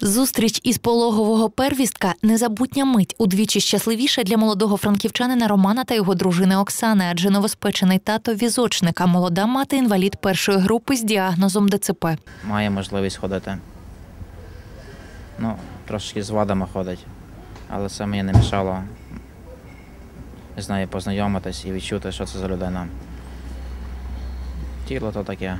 Зустріч із пологового первістка незабутня мить удвічі щасливіша для молодого франківчанина Романа та його дружини Оксани, адже новоспечений тато візочника, молода мати інвалід першої групи з діагнозом ДЦП. має можливість ходити. Ну, трошки з вадами ходить, але це мені не мішало з нею познайомитись і відчути, що це за людина. Тіло то таке,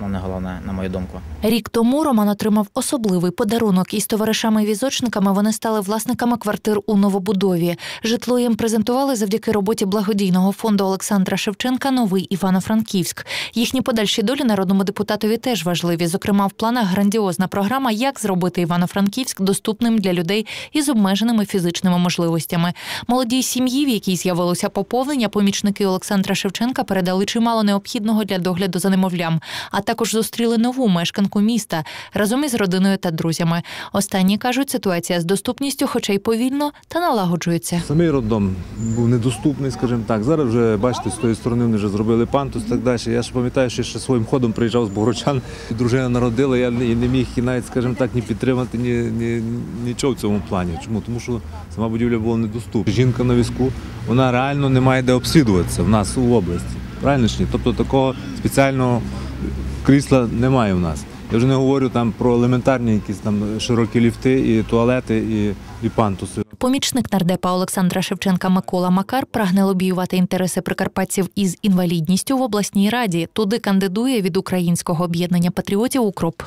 ну не головне, на мою думку. Рік тому Роман отримав особливий подарунок із товаришами-візочниками. Вони стали власниками квартир у новобудові. Житло їм презентували завдяки роботі благодійного фонду Олександра Шевченка Новий Івано-Франківськ. Їхні подальші долі народному депутатові теж важливі. Зокрема, в планах грандіозна програма, як зробити Івано-Франківськ доступним для людей із обмеженими фізичними можливостями. Молодій сім'ї, в якій з'явилося поповнення, помічники Олександра Шевченка передали чимало необхідного для догляду за немовлям, а також зустріли нову мешканку міста разом із родиною та друзями. Останні кажуть, ситуація з доступністю, хоча й повільно, та налагоджується. Самий роддом був недоступний, скажімо так. Зараз вже бачите, з тої сторони вони вже зробили пантус так далі. Я ж пам'ятаю, що ще своїм ходом приїжджав з Богородчан, і дружина народила, я і не міг її навіть, скажімо так, ні підтримати, ні, ні, нічого в цьому плані. Чому? Тому що сама будівля була недоступна. Жінка на візку, вона реально не має де обслідуватися в нас у області. Правильно ж ні? Тобто такого спеціального крісла немає в нас. Я вже не говорю там про елементарні якісь там широкі ліфти, і туалети, і, і пантуси. Помічник нардепа Олександра Шевченка Микола Макар прагне лобіювати інтереси прикарпатців із інвалідністю в обласній раді. Туди кандидує від українського об'єднання патріотів Укроп.